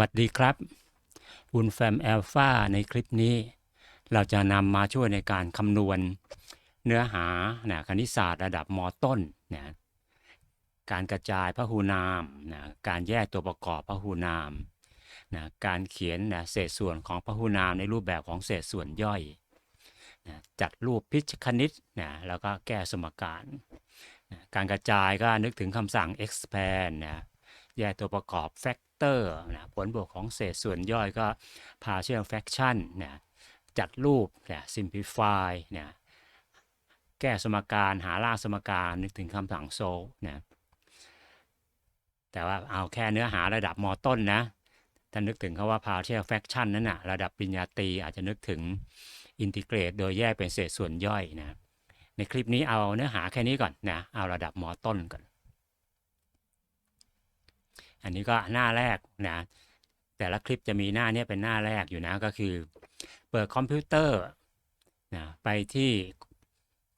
วัสดีครับอุนแฟมแอลฟาในคลิปนี้ เราจะนำมาช่วยในการคำนวณเนื้อหานะคณิตศาสตร์ระดับมต้นนะการกระจายพหูนามนะการแยกตัวประกอบพหูนามนะการเขียนนะเศษส่วนของพหูนามในรูปแบบของเศษส่วนย่อยนะจัดรูปพิชคณิตนะแล้วก็แก้สมการนะการกระจายก็นึกถึงคำสั่ง expand นะ แยกตัวประกอบ factor นะผลบวกของเศษส่วนย่อยก็ partial fraction นะจัดรูปนะ simplify นะแก้สมการหาล่างสมการนึกถึงคำสั่ง solve นะแต่ว่าเอาแค่เนื้อหาระดับมอต้นนะถ้านึกถึงคาว่า partial fraction นั้นนะระดับปริญญาตรีอาจจะนึกถึง integrate โดยแยกเป็นเศษส่วนย่อยนะในคลิปนี้เอาเนื้อหาแค่นี้ก่อนนะเอาระดับมอต้นก่อน อันนี้ก็หน้าแรกนะแต่ละคลิปจะมีหน้าเนี้ยเป็นหน้าแรกอยู่นะก็คือ เปิดคอมพิวเตอร์นะไปที่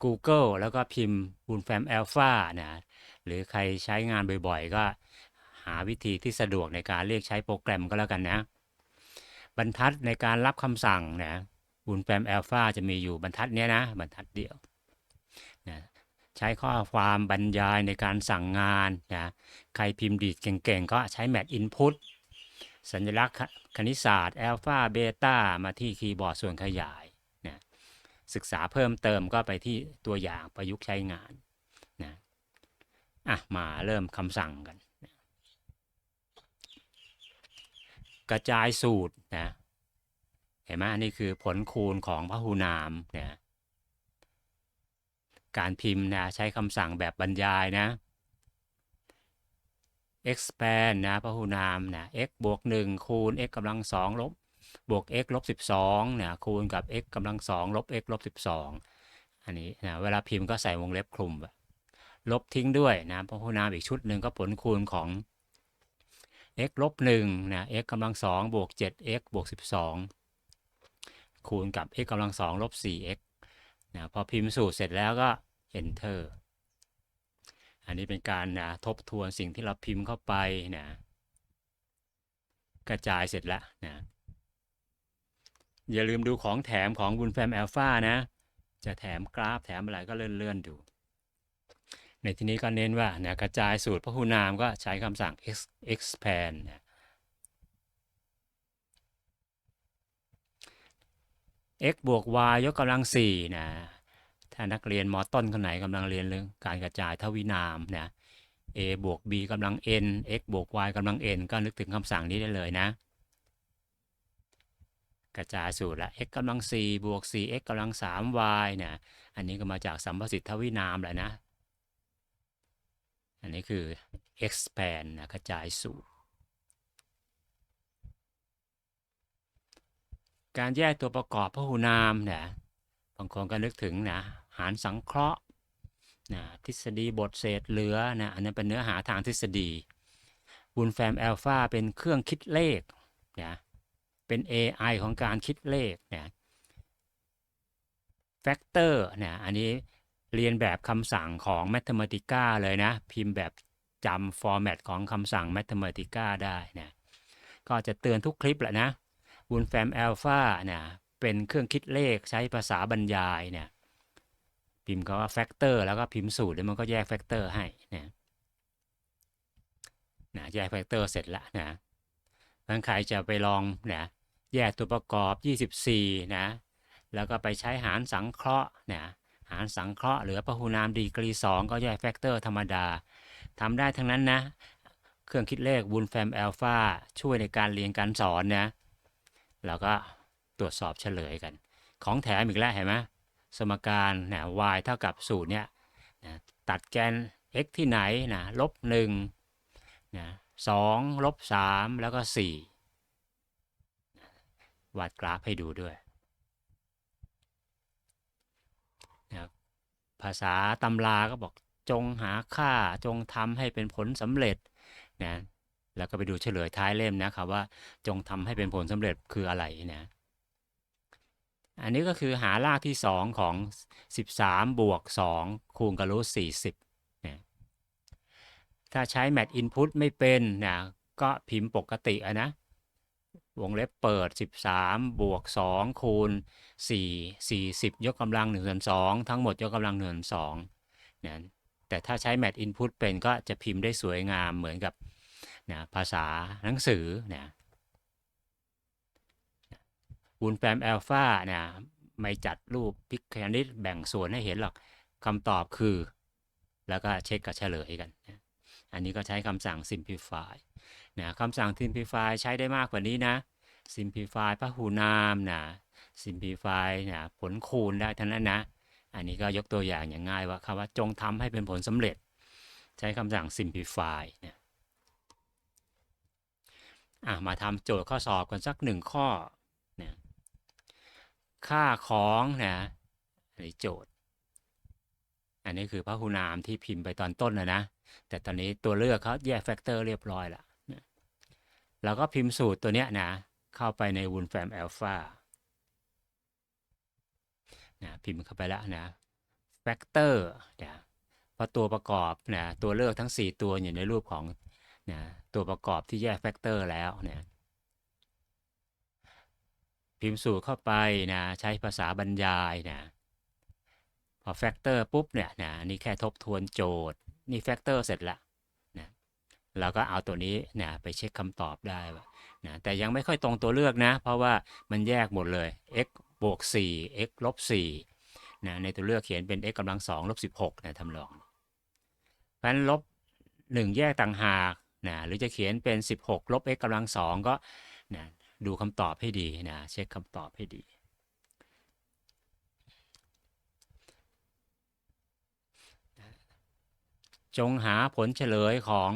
Google แล้วก็พิมพ์ w o o n f a m Alpha นะหรือใครใช้งานบ่อยๆ ก็หาวิธีที่สะดวกในการเรียกใช้โปรแกรมก็แล้วกันนะ บรรทัดในการรับคำสั่งนะ w o o n f a m Alpha จะมีอยู่บรรทัดเนี้ยนะ บรรทัดเดียว ใช้ข้อความบรรยายในการสั่งงานนะใครพิมพ์ดีดเก่งๆ ก็ใช้แมทอินพุตสัญลักษณ์คณิตศาสตร์อัลฟาเบต้ามาที่คีย์บอร์ดส่วนขยายนะศึกษาเพิ่มเติมก็ไปที่ตัวอย่างประยุกต์ใช้งานนะอะมาเริ่มคำสั่งกันนะกระจายสูตรนะเห็นไหมนนี้คือผลคูณของพหูนามนะ การพิมพ์นะใช้คำสั่งแบบบรรยายนะ expand นะพหูนามนะ x บวก 1 คูณ x กำลัง2ลบบวก x ลบ12นะคูณกับ x กำลัง2ลบ x ลบ12 อันนี้นะเวลาพิมพ์ก็ใส่วงเล็บคลุม ลบทิ้งด้วยนะพหูนามอีกชุดหนึ่งก็ผลคูณของ x ลบ1นะ x กำลัง2บวก 7x บวก 12 คูณกับ x กำลัง2ลบ 4x นะพอพิมพ์สูตรเสร็จแล้วก็ enter อันนี้เป็นการนะทบทวนสิ่งที่เราพิมพ์เข้าไปนะกระจายเสร็จแล้วนะอย่าลืมดูของแถมของบุญแฟมแอลฟานะ จะแถมกราฟแถมอะไรก็เลื่อนๆดู ในที่นี้ก็เน้นว่านะกระจายสูตรพหูนามก็ใช้คำสั่ง expand นะ x บวก y ยกกำลัง4นะถ้านักเรียนมอต้นคนไหนกำลังเรียนเรื่องการกระจายทวินามนะ a บวก b กำลัง n x บวก y กำลัง n ก็นึกถึงคำสั่งนี้ได้เลยนะ กระจายสูตรละ x กำลัง4บวก 4x กำลัง 3y นะอันนี้ก็มาจากสัมประสิทธิ์ทวินามแหละนะ อันนี้คือ expand นะกระจายสูตร การแยกตัวประกอบพหูนามนะบางคนก็นึกถึงนะหารสังเคราะห์นะทฤษฎีบทเศษเหลือนะอันนั้นเป็นเนื้อหาทางทฤษฎีบุนแฟมแอลฟาเป็นเครื่องคิดเลขนะเป็น AI ของการคิดเลขนะแฟกเตอร์นะอันนี้เรียนแบบคำสั่งของ Mathematica เลยนะ พิมพ์แบบจำฟอร์แมตของคำสั่ง Mathematica ได้นะก็จะเตือนทุกคลิปแหละนะ บุนแฟมแอลฟาเนะเป็นเครื่องคิดเลขใช้ภาษาบรรยายเนี่ยพิมพ์ก็ว่าแฟกเตอร์แล้วก็พิมพ์สูตรแล้วมันก็แยกแฟกเตอร์ให้นะนะแยกแฟกเตอร์เสร็จละนะบางใครจะไปลองนะแยกตัวประกอบ 24นะแล้วก็ไปใช้หารสังเคราะห์นะหารสังเคราะห์เหลือพหูนามดีกรี 2 ก็แยกแฟกเตอร์ธรรมดาทำได้ทั้งนั้นนะ เครื่องคิดเลขบุลแฟมแอลฟาช่วยในการเรียนการสอนนะ แล้วก็ตรวจสอบเฉลยกัน ของแถมอีกแล้วเห็นไหมสมการนะ y เท่ากับสูตรเนี่ยนะตัดแกน x ที่ไหนนะลบหนึ่งนะสองลบสามแล้วก็สี่วาดกราฟให้ดูด้วยนะภาษาตำราก็บอกจงหาค่าจงทำให้เป็นผลสำเร็จนะ แล้วก็ไปดูเฉลยท้ายเล่มนะครับว่าจงทำให้เป็นผลสำเร็จคืออะไรนะอันนี้ก็คือหารากที่ 2 ของ 13 บวก 2 คูณกับรูท40นะถ้าใช้ Math Input ไม่เป็นนะก็พิมพ์ปกตินะวงเล็บเปิด 13 บวก 2 คูณ 4 40 ยกกำลัง1ส่วน2ทั้งหมดยกกำลัง1ส่วน2นี่ยแต่ถ้าใช้ Math Input เป็นก็จะพิมพ์ได้สวยงามเหมือนกับ นะภาษาหนังสือนะวูนแฟมแอลฟานะไม่จัดรูปพิกคณิตแบ่งส่วนให้เห็นหรอกคำตอบคือ แล้วก็เช็คกับเฉลยกันนะอันนี้ก็ใช้คำสั่ง simplify นะคำสั่ง simplify ใช้ได้มากกว่านี้นะ simplify พหูนามนะ simplify นะผลคูณได้ทั้งนั้นนะ อันนี้ก็ยกตัวอย่างอย่างง่ายว่าคำว่าจงทำให้เป็นผลสำเร็จ ใช้คำสั่ง simplify นะ อะมาทำโจทย์ข้อสอบกันสักหนึ่งข้อนะค่าของนะอันนี้โจทย์ อันนี้คือพหูนามที่พิมพ์ไปตอนต้นนะนะ แต่ตอนนี้ตัวเลือกเขาแยกแฟกเตอร์เรียบร้อยแล้วนะเราก็พิมพ์สูตรตัวเนี้ยนะเข้าไปใน w o o n f a m Alpha นะพิมพ์เข้าไปแล้วนะแฟกเตอร์นะพราะตัวประกอบนะตัวเลือกทั้ง 4 ตัวอยู่ในรูปของ นะตัวประกอบที่แยกแฟกเตอร์แล้วนะพิมพ์สูตรเข้าไปนะใช้ภาษาบรรยายนะพอแฟกเตอร์ปุ๊บเนี่ยนะนี่แค่ทบทวนโจทย์ นี่แฟกเตอร์เสร็จละนะเราก็เอาตัวนี้นะไปเช็คคำตอบได้นะแต่ยังไม่ค่อยตรงตัวเลือกนะ เพราะว่ามันแยกหมดเลย x บวก4 x ลบ4นะในตัวเลือกเขียนเป็น x กำลัง2ลบ16นะทำลองเพราะฉะนั้นลบ 1 แยกต่างหาก นะหรือจะเขียนเป็น 16 ลบ x กำลัง2ก็นะดูคำตอบให้ดีนะเช็คคำตอบให้ดี จงหาผลเฉลยของ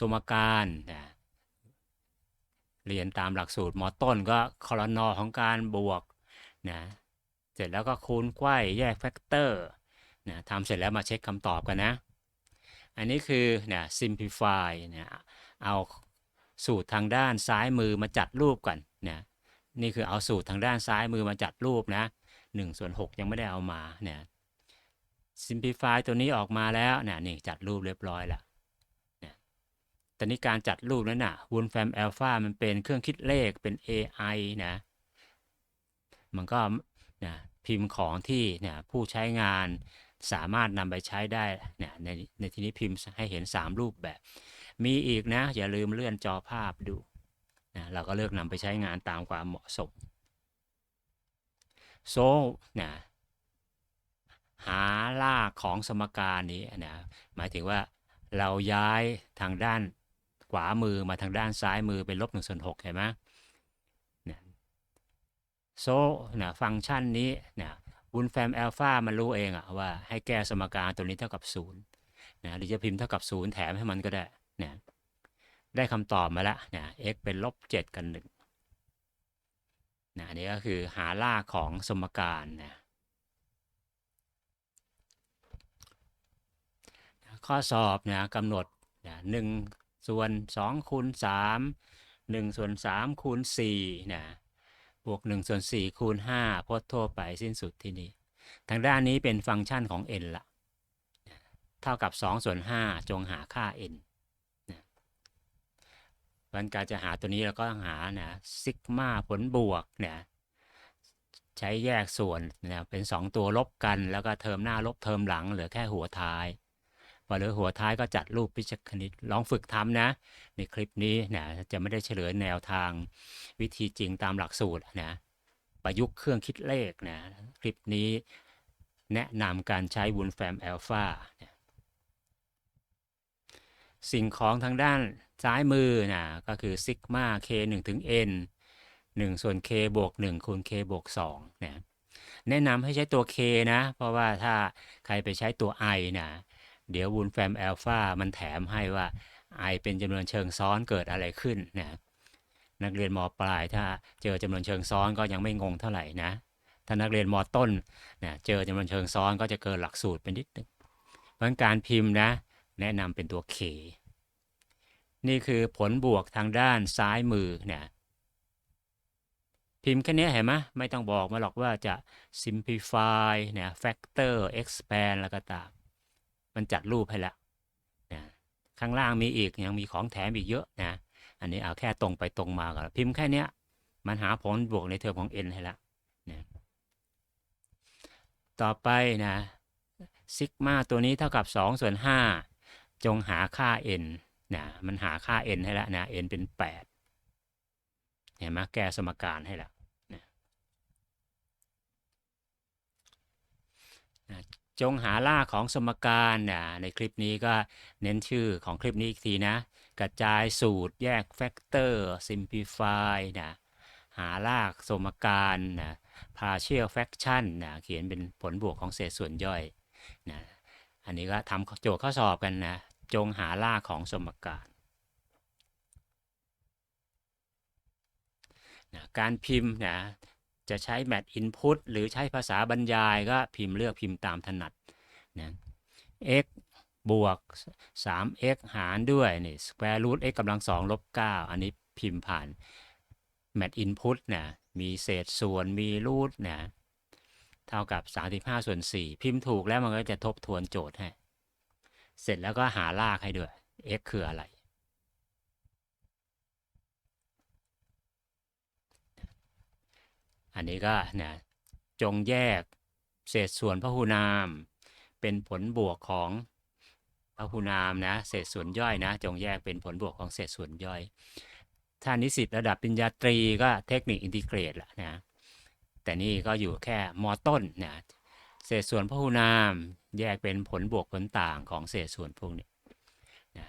สมการนะเรียนตามหลักสูตรมอต้นก็คอรนอของการบวกนะเสร็จแล้วก็คูณไขว้แยกแฟกเตอร์นะทำเสร็จแล้วมาเช็คคำตอบกันนะ อันนี้คือเนะ simplify นะเอาสูตรทางด้านซ้ายมือมาจัดรูปก่อนเนะนี่คือเอาสูตรทางด้านซ้ายมือมาจัดรูปนะ1ส่วน6ยังไม่ได้เอามาเนี่ย simplify ตัวนี้ออกมาแล้วเนะนี่จัดรูปเรียบร้อยแล้วนะตอนนี้การจัดรูปนั้นนะ Wolfram Alpha มันเป็นเครื่องคิดเลขเป็น AI นะ มันก็นะพิมพ์ของที่เนี่ยผู้ใช้งาน สามารถนำไปใช้ได้เนี่ยในในที่นี้พิมพ์ให้เห็น 3 รูปแบบ มีอีกนะ อย่าลืมเลื่อนจอภาพดูนะเราก็เลือกนำไปใช้งานตามความเหมาะสมโซนะหาลากของสมการนี้นะหมายถึงว่าเราย้ายทางด้านขวามือมาทางด้านซ้ายมือเป็นลบหนึ่งส่วนหกเห็นไหมนะโซนะฟังก์ชันนี้นะ วุนแฟมแอลฟามันรู้เองอะว่าให้แก้สมการตัวนี้เท่ากับศูนย์นะหรือจะพิมพ์เท่ากับศูนย์แถมให้มันก็ได้นะได้คำตอบมาแล้วนะ x เป็นลบเจ็ดกันหนึ่งนะนี่ก็คือหาล่าของสมการนะข้อสอบนะกำหนดนะหนึ่งส่วนสองคูณสามหนึ่งส่วนสามคูณสี่นะ บวกหนึ่งส่วนสี่คูณห้าพจน์ทั่วไปสิ้นสุดที่นี้ ทางด้านนี้เป็นฟังก์ชันของ n ละเท่ากับ2ส่วน5จงหาค่า n นะวันการจะหาตัวนี้เราก็หานะซิกมาผลบวกเนะใช้แยกส่วนเนะเป็น 2 ตัวลบกัน แล้วก็เทอมหน้าลบเทอมหลังเหลือแค่หัวท้าย พอเหลือหัวท้ายก็จัดรูปพิชคณิตลองฝึกทำนะ ในคลิปนี้นะจะไม่ได้เฉลยแนวทางวิธีจริงตามหลักสูตรนะประยุกต์เครื่องคิดเลขนะคลิปนี้แนะนำการใช้วุนแฟมแอลฟาสิ่งของทางด้านซ้ายมือนะก็คือซิกมา k 1ถึง n 1 ส่วน k บวก1คูณ k บวก2นะแนะนำให้ใช้ตัว k นะ เพราะว่าถ้าใครไปใช้ตัว i นะ เดี๋ยววูนแฟมแอลฟามันแถมให้ว่า i เป็นจำนวนเชิงซ้อนเกิดอะไรขึ้นนะนักเรียนมปลายถ้าเจอจำนวนเชิงซ้อนก็ยังไม่งงเท่าไหร่นะถ้านักเรียนมต้นนะเจอจำนวนเชิงซ้อนก็จะเกินหลักสูตรเป็นนิดนึงเพราะการพิมพ์นะแนะนำเป็นตัว k นี่คือผลบวกทางด้านซ้ายมือนะพิมพ์แค่นี้เห็นไหมไม่ต้องบอกมาหรอกว่าจะ simplify นะ factor expand แล้วก็ตาม มันจัดรูปให้ล้วนะข้างล่างมีอีกยังมีของแถมอีกเยอะนะอันนี้เอาแค่ตรงไปตรงมาก่อนพิมพ์แค่เนี้ยมันหาผลบวกในเทอมของ n ให้ละนะต่อไปนะซิกมาตัวนี้เท่ากับ 2 ส่วน 5 จงหาค่า n นะมันหาค่า n ให้ล้วนะ n เป็น 8 เห็นไหมแก้สมการให้ละนะ จงหาราของสมการนะในคลิปนี้ก็เน้นชื่อของคลิปนี้อีกทีนะ กระจายสูตรแยกแฟกเตอร์ simplify นะหารากสมการนะ partial fraction นะเขียนเป็นผลบวกของเศษส่วนย่อยนะอันนี้ก็ทำโจทย์ข้อสอบกันนะ จงหารากของสมการนะการพิมพ์นะ จะใช้ Math Input หรือใช้ภาษาบรรยายก็พิมพ์เลือกพิมพ์ตามถนัดนะ x บวก 3x หารด้วยนี่ square root x กำลัง2ลบ 9 อันนี้พิมพ์ผ่าน Math Input นะมีเศษส่วนมีรูทนะเท่ากับ 35 ส่วน 4 พิมพ์ถูกแล้วมันก็จะทบทวนโจทย์ให้ เสร็จแล้วก็หารากให้ด้วย x คืออะไร อันนี้ก็เนะจงแยกเศษส่วนพหุนาม เป็นผลบวกของพหุนามนะเศษส่วนย่อยนะ จงแยกเป็นผลบวกของเศษส่วนย่อย ถ้านิสิตระดับปริญญาตรีก็เทคนิคอินทิเกรตละนะแต่นี่ก็อยู่แค่มอต้นนะเศษส่วนพหุนามแยกเป็นผลบวกผลต่างของเศษส่วนพวกนี้นะ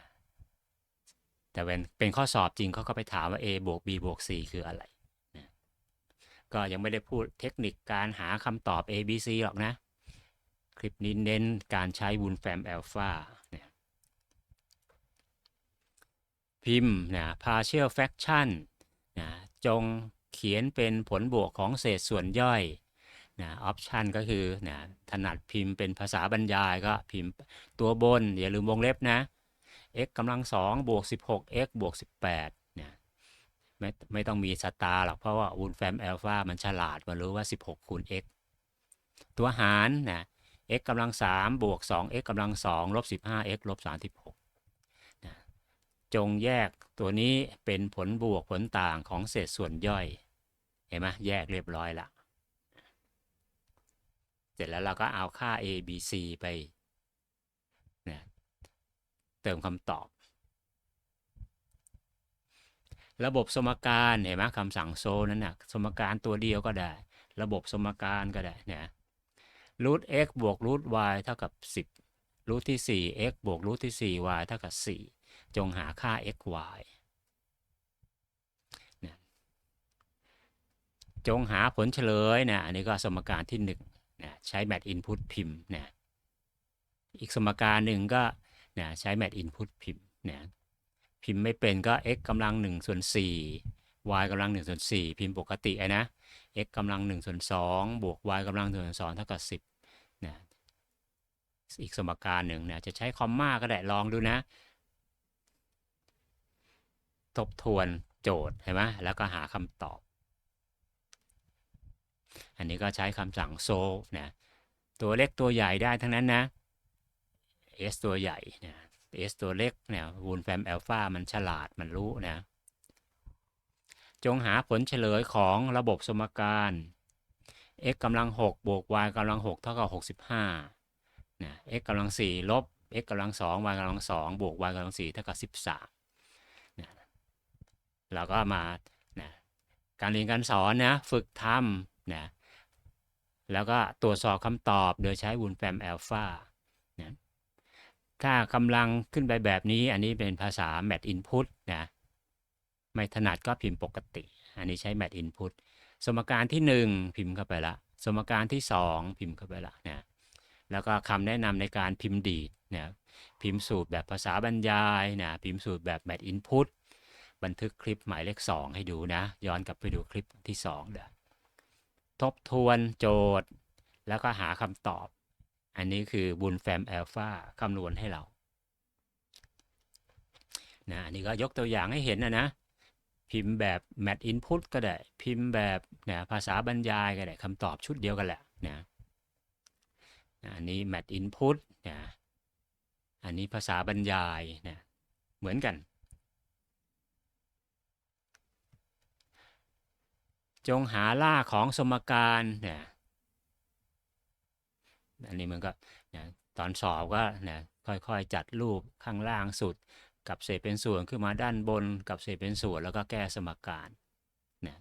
แต่เป็นเป็นข้อสอบจริงเขาก็ไปถามว่า a บวก b บวก c คืออะไร ก็ยังไม่ได้พูดเทคนิคการหาคำตอบ a b c หรอกนะ คลิปนี้เน้นการใช้วูนแฟม a อลฟาเนี่ยพิมพ์นะ partial fraction นะจงเขียนเป็นผลบวกของเศษส่วนย่อยนะออปชันก็คือนะถนัดพิมพ์เป็นภาษาบรรยายก็พิมพ์ตัวบน อย่าลืมวงเล็บนะ x กำลังสองบวก 16x บวก18 ไม่ไม่ต้องมีสตาร์หรอกเพราะว่าอูนแฟม a อลฟามันฉลาดมันรู้ว่า 16คูณ x ตัวหารนะ x กำลัง3บวก 2x กำลัง2ลบ 15x ลบ36นะจงแยกตัวนี้เป็นผลบวกผลต่างของเศษส่วนย่อย เห็นไหมแยกเรียบร้อยละ เสร็จแล้วเราก็เอาค่า a b c ไปนะเติมคำตอบ ระบบสมการเห็นไหมคำสั่งโซนั้นนะสมการตัวเดียวก็ได้ ระบบสมการก็ได้นะรูท x บวกรูท y เท่ากับ 10รูทที่4 x บวกรูทที่4 y เท่ากับ 4 จงหาค่า x y นะจงหาผลเฉลยนะอันนี้ก็สมการที่1นะใช้ Math Input พิมพ์นะอีกสมการหนึ่งก็นะใช้ Math Input พิมพ์นะ พิมพ์ไม่เป็นก็ x กำลัง1ส่วน4 y กำลัง1ส่วน4พิมพ์ปกตินะ x กำลัง1ส่วน2บวก y กำลัง1ส่วน2เท่ากับ 10นะอีกสมการหนึ่งนะจะใช้คอมมาก็ได้ลองดูนะ ทบทวนโจทย์เห็นไหมแล้วก็หาคำตอบ อันนี้ก็ใช้คำสั่งโซนะตัวเล็กตัวใหญ่ได้ทั้งนั้นนะ s ตัวใหญ่นะ s ตัวเล็กเนี่ยวูนแฟม a อลฟามันฉลาดมันรู้นะจงหาผลเฉลยของระบบสมการ x กำลัง6บวก y กำลัง6เท่ากับ65นะ x กำลัง4ลบ x กำลัง2 y กำลัง2บวก y กำลัง4เท่ากับ13นะเราก็มานะการเรียนการสอนนะฝึกทำนะแล้วก็ตรวจสอบคำตอบโดยใช้วูนแฟม a อลฟา ถ้ากำลังขึ้นไปแบบนี้ อันนี้เป็นภาษา mat Input นะ ไม่ถนัดก็พิมพ์ปกติ อันนี้ใช้ mat Input สมการที่ 1 พิมพ์เข้าไปละ สมการที่ 2 พิมพ์เข้าไปละนะ แล้วก็คำแนะนำในการพิมพ์ดีดนะพิมพ์สูตรแบบภาษาบรรยายนะพิมพ์สูตรแบบ mat Input บันทึกคลิปหมายเลข 2 ให้ดูนะ ย้อนกลับไปดูคลิปที่2เด้อทบทวนโจทย์ แล้วก็หาคำตอบ อันนี้คือบุญแฟมแอลฟาคำนวณให้เรานะอันนี้ก็ยกตัวอย่างให้เห็นนะนะ พิมพ์แบบ Mat Input ก็ได้ พิมพ์แบบนะภาษาบรรยายก็ได้คำตอบชุดเดียวกันแหละนะอันนี้ Mat Input นะอันนี้ภาษาบรรยายนะเหมือนกัน จงหาล่าของสมการนะ อันนี้มันก็เนี่ยตอนสอบก็เนี่ยค่อยๆจัดรูปข้างล่างสุด กับเศษเป็นส่วนขึ้นมาด้านบน กับเศษเป็นส่วนแล้วก็แก้สมการนะ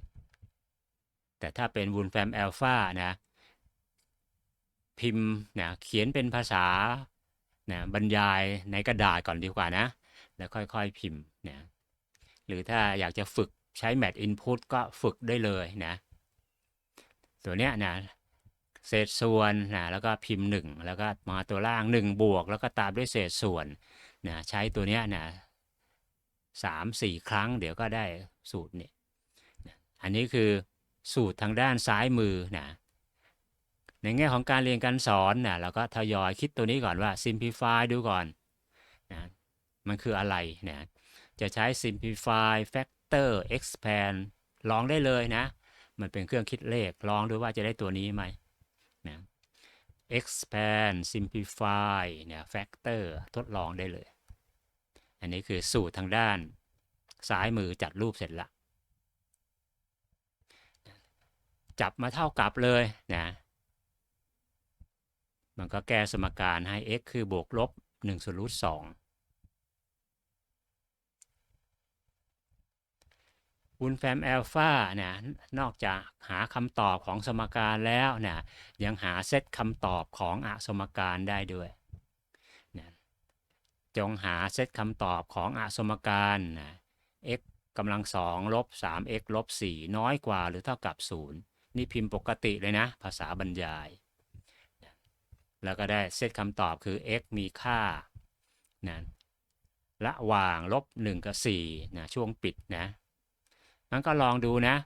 แต่ถ้าเป็นวูลแฟมแอลฟานะพิมพ์นะเขียนเป็นภาษานะบรรยายในกระดาษก่อนดีกว่านะ แล้วค่อยๆพิมพ์นะหรือถ้าอยากจะฝึกใช้ Math Input ก็ฝึกได้เลยนะ ตัวเนี้ยนะ เศษส่วนนะแล้วก็พิมพ์ 1 แล้วก็มาตัวล่าง 1 บวก แล้วก็ตามด้วยเศษส่วนนะใช้ตัวเนี้ยนะสามสี่ครั้ง เดี๋ยวก็ได้สูตรนี่นะอันนี้คือสูตรทางด้านซ้ายมือนะในแง่ของการเรียนการสอนนะเราก็ทยอยคิดตัวนี้ก่อนว่า simplify ดูก่อนนะมันคืออะไรนะจะใช้ simplify factor expand ลองได้เลยนะ มันเป็นเครื่องคิดเลขลองดูว่าจะได้ตัวนี้ไหม นะ expand simplify เนี่ย factor ทดลองได้เลย อันนี้คือสูตรทางด้านซ้ายมือจัดรูปเสร็จละจับมาเท่ากับเลยนะ มันก็แก้สมการให้ x คือบวกลบ1ส่วนรูท2 วุนแฟมแอลฟาเนี่ยนอกจากหาคำตอบของสมการแล้วเนี่ยยังหาเซตคำตอบของอสมการได้ด้วยนะจงหาเซตคำตอบของอสมการนะ x กำลังสองลบ 3x ลบ 4 น้อยกว่าหรือเท่ากับ 0 นี่พิมพ์ปกติเลยนะ ภาษาบรรยาย แล้วก็ได้เซตคำตอบคือ x มีค่านะระหว่างลบ 1 กับ4นะช่วงปิดนะ มันก็ลองดูนะ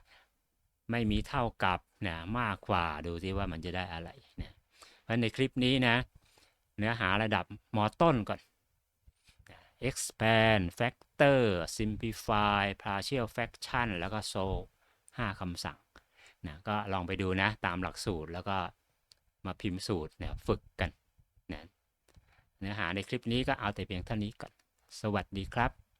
ไม่มีเท่ากับนะมากกว่าดูซิว่ามันจะได้อะไรนะเพราะในคลิปนี้นะ เนื้อหาระดับมอต้นก่อน expand factor simplify partial fraction แล้วก็ solve 5คำสั่งนะก็ลองไปดูนะ ตามหลักสูตรแล้วก็มาพิมพ์สูตรเนี่ยฝึกกันนะเนื้อหาในคลิปนี้ก็เอาแต่เพียงเท่านี้ก่อน สวัสดีครับ